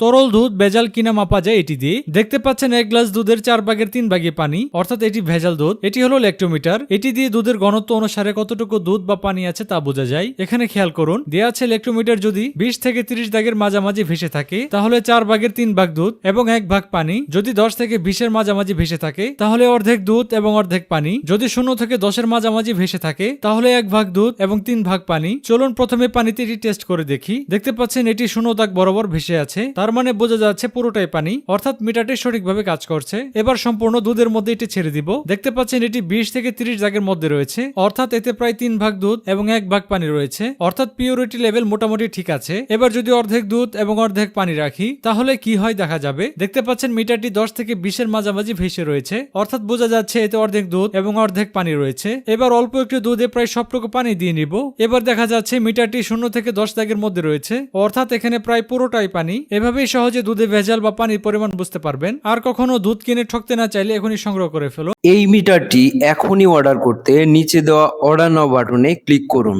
তরল দুধ ভেজাল কিনা মাপা যায় এটি দিয়ে। দেখতে পাচ্ছেন এক গ্লাস দুধের চার ভাগের তিন ভাগে পানি। অর্থাৎ এটি ভেজাল দুধ। এটি হলো ল্যাক্টোমিটার। এটি দিয়ে দুধের ঘনত্ব অনুসারে কতটুকু দুধ বা পানি আছে তা বোঝা যায়। এখানে খেয়াল করুন, দেয়া আছে ল্যাক্টোমিটার যদি বিশ থেকে তিরিশ দাগের মাঝামাঝি ভেসে থাকে, তাহলে চার ভাগের তিন ভাগ দুধ এবং এক ভাগ পানি। যদি দশ থেকে বিশের মাঝামাঝি ভেসে থাকে, তাহলে অর্ধেক দুধ এবং অর্ধেক পানি। যদি শূন্য থেকে দশের মাঝামাঝি ভেসে থাকে, তাহলে এক ভাগ দুধ এবং তিন ভাগ পানি। চলুন প্রথমে পানিতে এটি টেস্ট করে দেখি। দেখতে পাচ্ছেন এটি শূন্য দাগ বরাবর ভেসে আছে। তার মানে বোঝা যাচ্ছে পুরোটাই পানি। অর্থাৎ মিটারটি সঠিকভাবে কাজ করছে। এবার সম্পূর্ণ দুধের মধ্যে এটি ছেড়ে দিব। দেখতে পাচ্ছেন, এটি বিশ থেকে তিরিশ দাগের মধ্যে রয়েছে। অর্থাৎ এতে প্রায় তিন ভাগ দুধ এবং এক ভাগ পানি রয়েছে। অর্থাৎ পিওরিটি লেভেল মোটামুটি ঠিক আছে। এবার যদি অর্ধেক দুধ এবং অর্ধেক পানি রাখি, তাহলে কি হয় দেখা যাবে? দেখতে পাচ্ছেন, মিটারটি দশ থেকে বিশের মাঝামাঝি ভেসে রয়েছে। অর্থাৎ বোঝা যাচ্ছে, এতে অর্ধেক দুধ এবং অর্ধেক পানি রয়েছে। এবার অল্প একটু দুধে প্রায় সবটুকু পানি দিয়ে নিব। এবার দেখা যাচ্ছে, মিটারটি শূন্য থেকে দশ দাগের মধ্যে রয়েছে। অর্থাৎ এখানে প্রায় পুরোটাই পানি। এভাবেই সহজে দুধে ভেজাল বা পানির পরিমাণ বুঝতে পারবেন। আর কখনো দুধ কিনে ঠকতে না চাইলে এখনই সংগ্রহ করে ফেলো এই মিটারটি এখনই অর্ডার করতে নিচে দেওয়া অর্ডার নাও বাটনে ক্লিক করুন।